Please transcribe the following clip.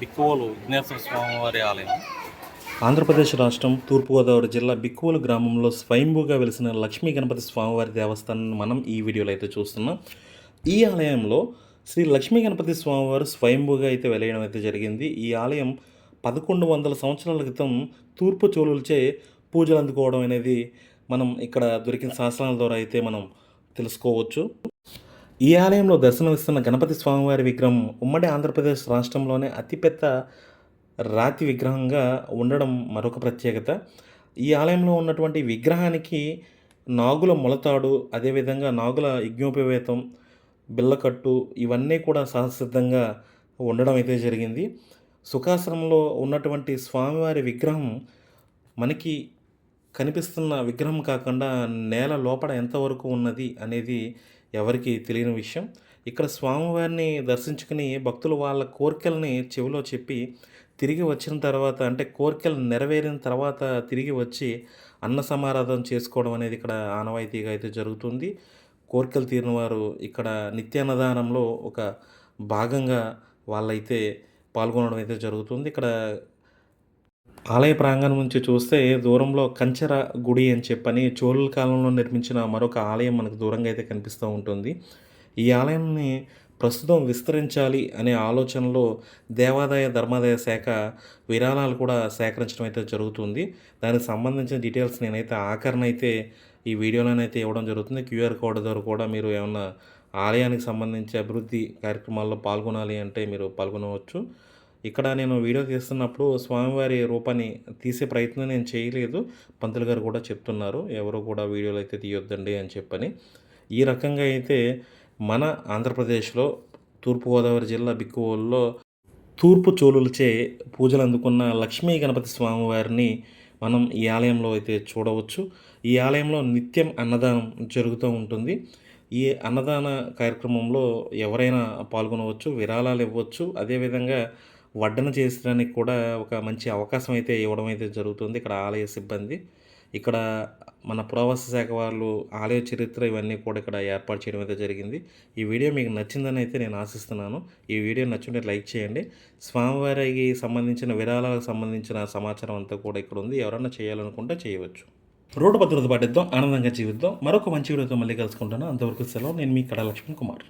బిక్కువలు విఘ్నేశ్వర స్వామివారి ఆలయం. ఆంధ్రప్రదేశ్ రాష్ట్రం తూర్పుగోదావరి జిల్లా బిక్కువలు గ్రామంలో స్వయంభూగా వెలిసిన లక్ష్మీ గణపతి స్వామివారి దేవస్థానాన్ని మనం ఈ వీడియోలో అయితే చూస్తున్నాం. ఈ ఆలయంలో శ్రీ లక్ష్మీ గణపతి స్వామివారు స్వయంభూగా అయితే వెలయడం అయితే జరిగింది. ఈ ఆలయం పదకొండు వందల సంవత్సరాల క్రితం తూర్పు చోళులచే పూజలు అందుకోవడం అనేది మనం ఇక్కడ దొరికిన శాసనాల ద్వారా అయితే మనం తెలుసుకోవచ్చు. ఈ ఆలయంలో దర్శనమిస్తున్న గణపతి స్వామివారి విగ్రహం ఉమ్మడి ఆంధ్రప్రదేశ్ రాష్ట్రంలోనే అతిపెద్ద రాతి విగ్రహంగా ఉండడం మరొక ప్రత్యేకత. ఈ ఆలయంలో ఉన్నటువంటి విగ్రహానికి నాగుల మొలతాడు అదేవిధంగా నాగుల యజ్ఞోపవేతం బిల్లకట్టు ఇవన్నీ కూడా సహసిద్ధంగా ఉండడం అయితే జరిగింది. సుఖాసనంలో ఉన్నటువంటి స్వామివారి విగ్రహం మనకి కనిపిస్తున్న విగ్రహం కాకుండా నేల లోపల ఎంతవరకు ఉన్నది అనేది ఎవరికి తెలియని విషయం. ఇక్కడ స్వామివారిని దర్శించుకుని భక్తులు వాళ్ళ కోరికల్ని చెవిలో చెప్పి తిరిగి వచ్చిన తర్వాత అంటే కోరికలు నెరవేరిన తర్వాత తిరిగి వచ్చి అన్న సమారాధన చేసుకోవడం అనేది ఇక్కడ ఆనవాయితీగా అయితే జరుగుతుంది. కోరికలు తీరిన వారు ఇక్కడ నిత్యాన్నదానంలో ఒక భాగంగా వాళ్ళైతే పాల్గొనడం అయితే జరుగుతుంది. ఇక్కడ ఆలయ ప్రాంగణం నుంచి చూస్తే దూరంలో కంచెర గుడి అని చెప్పని చోళుల కాలంలో నిర్మించిన మరొక ఆలయం మనకు దూరంగా అయితే కనిపిస్తూ ఉంటుంది. ఈ ఆలయాన్ని ప్రస్తుతం విస్తరించాలి అనే ఆలోచనలో దేవాదాయ ధర్మాదాయ శాఖ విరాళాలు కూడా సేకరించడం అయితే జరుగుతుంది. దానికి సంబంధించిన డీటెయిల్స్ నేనైతే ఆఖరణ అయితే ఈ వీడియోలోనైతే ఇవ్వడం జరుగుతుంది. క్యూఆర్ కోడ్ ద్వారా కూడా మీరు ఏమన్నా ఆలయానికి సంబంధించి అభివృద్ధి కార్యక్రమాల్లో పాల్గొనాలి అంటే మీరు పాల్గొనవచ్చు. ఇక్కడ నేను వీడియో తీస్తున్నప్పుడు స్వామివారి రూపాన్ని తీసే ప్రయత్నం నేను చేయలేదు. పంతులు గారు కూడా చెప్తున్నారు ఎవరు కూడా వీడియోలు అయితే తీయొద్దండి అని చెప్పని. ఈ రకంగా అయితే మన ఆంధ్రప్రదేశ్లో తూర్పుగోదావరి జిల్లా బిక్కువోల్లో తూర్పు చోళులచే పూజలు అందుకున్న లక్ష్మీ గణపతి స్వామివారిని మనం ఈ ఆలయంలో అయితే చూడవచ్చు. ఈ ఆలయంలో నిత్యం అన్నదానం జరుగుతూ ఉంటుంది. ఈ అన్నదాన కార్యక్రమంలో ఎవరైనా పాల్గొనవచ్చు విరాళాలు ఇవ్వచ్చు. అదేవిధంగా వడ్డన చేసడానికి కూడా ఒక మంచి అవకాశం అయితే ఇవ్వడం అయితే జరుగుతుంది. ఇక్కడ ఆలయ సిబ్బంది ఇక్కడ మన పురావస్తు శాఖ వాళ్ళు ఆలయ చరిత్ర ఇవన్నీ కూడా ఇక్కడ ఏర్పాటు చేయడం అయితే జరిగింది. ఈ వీడియో మీకు నచ్చిందని అయితే నేను ఆశిస్తున్నాను. ఈ వీడియో నచ్చుంటే లైక్ చేయండి. స్వామివారికి సంబంధించిన విరాళాలకు సంబంధించిన సమాచారం అంతా కూడా ఇక్కడ ఉంది. ఎవరైనా చేయాలనుకుంటే చేయవచ్చు. రోడ్డు భద్రత పాటిద్దాం ఆనందంగా జీవిద్దాం. మరొక మంచి వీడియోతో మళ్ళీ కలుసుకుంటాను. అంతవరకు సెలవు. నేను మీ కడా లక్ష్మణ్ కుమార్.